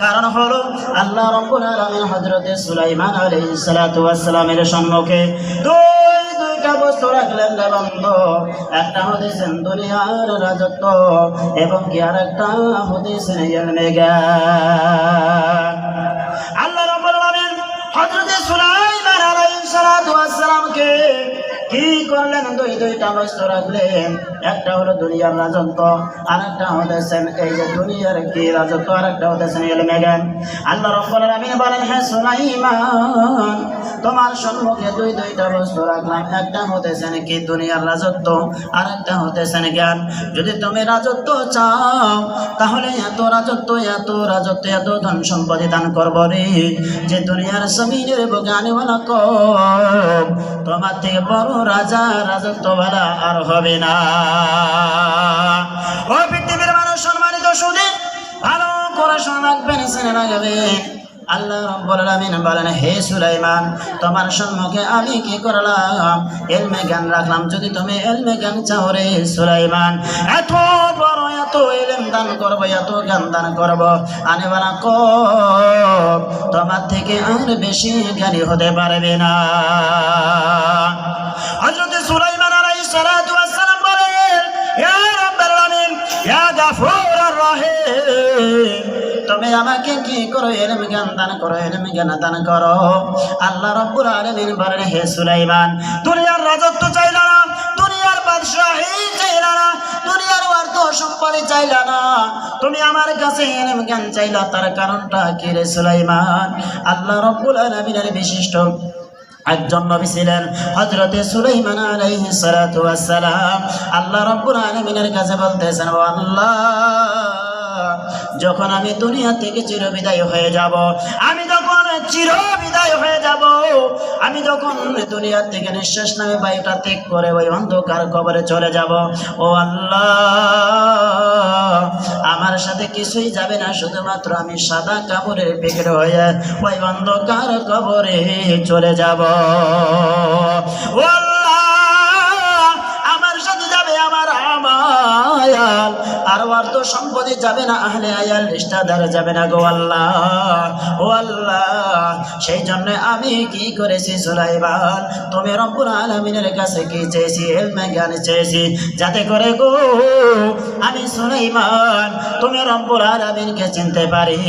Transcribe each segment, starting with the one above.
কারণ হলো আল্লাহ রব্বুল আলামিন হযরতে সুলাইমান আলাইহিস সালাতু ওয়াস সালামের সম্মুখে দুই, দুইটা বস্তু রাখলেন বন্ধু। একটা হতেছেন দুনিয়ার রাজত্ব এবং কি আরেকটা হতেছেন ইলমে জ্ঞান আল্লাহ রব্বুল আলামিন হযরতে সুলাইমান আলাইহিস সালাতু ওয়াস সালামকে কি করলেন, দুই দুইটা বস্তু রাখলেন একটা হলো দুনিয়ার রাজত্ব আর একটা হতেছেন এই যে দুনিয়ার কি রাজত্ব আর একটা হতেছেন জ্ঞান। আল্লাহ রব্বুল আলামিন বলেন হ্যাঁ সুলাইমান, তোমার সম্মুখে দুই দুইটা বস্তু রাখলাম একটা হতেছেন কি দুনিয়ার রাজত্ব আর একটা হতেছেন জ্ঞান। যদি তুমি রাজত্ব চাও, তাহলে এত রাজত্ব এত রাজত্ব, এত ধন সম্পত্তি দান করব রে। যে দুনিয়ার জমিনের বগানেওয়ালা তোমার থেকে বড় রাজা আর হবে না। ও পৃথিবীর মানুষ, সম্মানিত শুনে ভালো করে শোনা রাখবেন শুনে রাখবেন আল্লাহ রব্বুল আলামিন বলেন, হে সুলাইমান, তোমার সম্মুখে আমি কি করলাম? এলমে জ্ঞান রাখলাম, যদি তুমি এলমে জ্ঞান চাও রে সুলাইমান, এত বড়, এত এলম দান করব, এত জ্ঞান দান করব। আনে কম তোমার থেকে আর বেশি জ্ঞানী হতে পারবে না। সুলাইমান আলাইহিস সালাতু ওয়াস সালাম বলেন, ইয়া রাব্বুল আলামিন ইয়া গাফুরুর রহিম, তুমি আমাকে কি করো? এলম জ্ঞান দান করো এলম জ্ঞান দান করো। আল্লাহ রব্বুল আলামিন বলেন, হে সুলাইমান, দুনিয়ার রাজত্ব চাইলা না, দুনিয়ার বাদশাহী চাইলা না, দুনিয়ার অর্থ সম্পত্তি চাইলা না। তুমি আমার কাছে এলম জ্ঞান চাইলা, তার কারণটা কি রে সুলাইমান? আল্লাহ আলামিনের বিশিষ্ট একজন নবী ছিলেন হজরতে সুলাইমান আলাইহিস সালাতু ওয়াস সালাম আল্লাহ রাব্বুল আলামিনের কাছে বলতেছেন, ও আল্লাহ যখন আমি দুনিয়া থেকে চিরবিদায় হয়ে যাব, আমি যখন চিরবিদায় হয়ে যাব। আমি যখন দুনিয়া থেকে নিঃশ্বাস নামে বায়ুটা ত্যাগ করে ওই অন্ধকার কবরে চলে যাব। ও আল্লাহ, আমার সাথে কিছুই যাবে না, শুধুমাত্র আমি সাদা কাপড়ের পেকেট হয়ে ওই অন্ধকার কবরে চলে যাব। আমার সাথে যাবে আমার আমায়াল আর অর্থ সম্পত্তি যাবে না, আহলে আয়াল যাবে না গো আল্লাহ। ও আল্লাহ, সেই জন্য আমি কি করেছি সুলাইমান? তুমি রব্বুল আলামিনের কাছে কি চেয়েছি? জ্ঞান চেয়েছি। যাতে করে গো, আমি সুলাইমান, তুমি রব্বুল আলামিনকে চিনতে পারি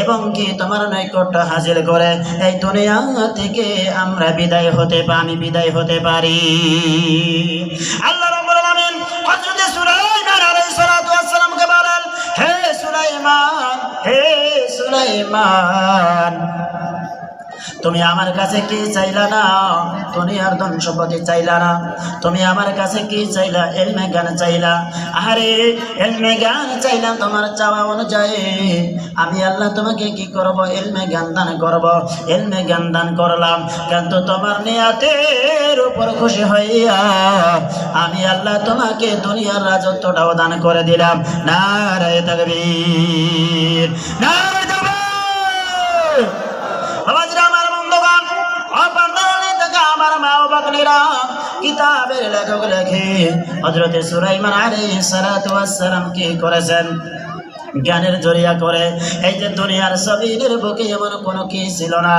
এবং কি তোমার নৈকট্য হাজির করে? এই দুনিয়া থেকে আমরা বিদায় হতে আমি বিদায় হতে পারি। আল্লাহ রাব্বুল আলামিন, হযরত সুলাইমান সুলাইমান হে সুলাইমান। তুমি আমার কাছে কি চাইলা না? দুনিয়ার ধন সম্পত্তি চাইলা না। তুমি আমার কাছে কি চাইলা? এলমে গান চাইলা। আরে এলমে গান চাইলাম তোমার চাওয়া অনুযায়ী। আমি আল্লাহ তোমাকে কি করব? এলমে জ্ঞান দান করব। এলমে জ্ঞান দান করলাম। কিন্তু তোমার নিয়াতের উপর খুশি হইয়া আমি আল্লাহ তোমাকে দুনিয়ার রাজত্বটাও দান করে দিলাম। নারায় তাকবীর। নারায় আমার মা ও বাকনেরা কিতাবের লেখক লেখে হজরতে সুলাইমান আলাইহিস সালাতু ওয়াস সালাম কি করেছেন? জ্ঞানের জরিয়া করে। এই যে দুনিয়ার সবিনের বুকে এমন কোনো কি ছিল না?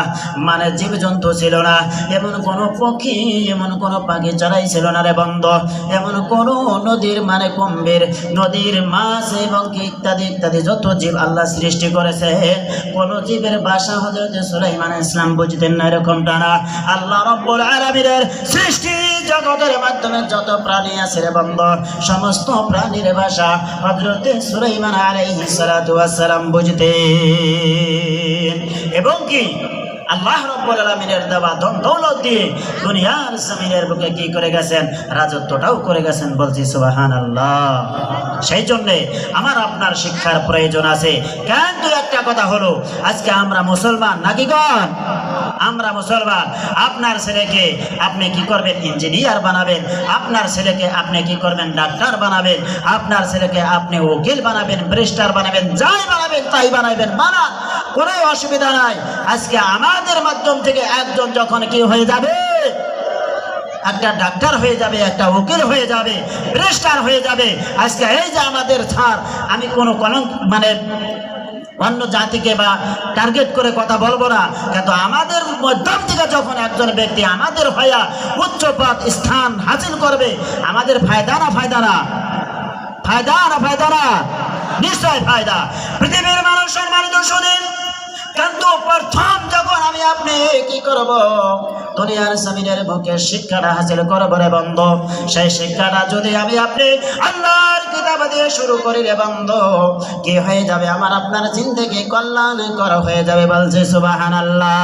মানে জীবজন্তু ছিল না। এমন কোনো পক্ষী, এমন কোনো পাখি চড়াই ছিল না রে বন্ধ। এমন কোনো নদীর মানে কুম্ভীর, নদীর মাছ এবং ইত্যাদি ইত্যাদি যত জীব আল্লাহ সৃষ্টি করেছে, কোন জীবের বাসা হজরত সুলাইমান ইসলাম বুঝতেন না এরকমটা টানা আল্লাহ রব্বুল আলামিনের সৃষ্টি জগতের মাধ্যমে যত প্রাণী আছে রে বন্ধ, সমস্ত প্রাণীর ভাষা আলাইহিস সালাতু ওয়াস সালাম বুঝতেন। এবং কি? আল্লাহ রব্বুল আলামিনের দেওয়া ধন দৌলত দিয়ে দুনিয়ার জমিনের বুকে কি করে গেছেন? রাজত্বটাও করে গেছেন বলছি সুবহানাল্লাহ। সেই জন্যে আমার আপনার শিক্ষার প্রয়োজন আছে। কিন্তু একটা কথা হলো? আজকে আমরা মুসলমান নাকি গণ? আমরা মুসলমান। আপনার ছেলেকে আপনি কি করবেন? ইঞ্জিনিয়ার বানাবেন। আপনার ছেলেকে আপনি কি করবেন? ডাক্তার বানাবেন। আপনার ছেলেকে আপনি উকিল বানাবেন, ব্যারিস্টার বানাবেন, যাই বানাবেন, তাই বানাবেন। বানান। কোনো অসুবিধা নাই। আজকে আমাদের মাধ্যম থেকে একজন যখন কি হয়ে যাবে, একটা ডাক্তার হয়ে যাবে, একটা উকিল হয়ে যাবে, ব্যারিস্টার হয়ে যাবে, আজকে এই যে আমাদের ছাড়, আমি কোনো কলঙ্ক মানে অন্য জাতিকে বা টার্গেট করে কথা বলব না। কিন্তু আমাদের মধ্যম থেকে যখন একজন ব্যক্তি আমাদের হইয়া উচ্চ পদ স্থান হাসিল করবে, আমাদের ফায়দা না ফায়দা না? ফায়দা না ফায়দা না? নিশ্চয় ফায়দা। পৃথিবীর মানুষ সম্মানিত কিন্তু প্রথম যখন আমি আপনি কি করব? দুনিয়ার জমিনের বুকে শিক্ষাটা হাসিল করব রে বন্ধ। সেই শিক্ষাটা যদি আমি আপনি আল্লাহর কিতাব দিয়ে শুরু করি রে বন্ধ, কি হয়ে যাবে? আমার আপনার জিন্দগি কল্যাণ করা হয়ে যাবে বলছে সুবাহান আল্লাহ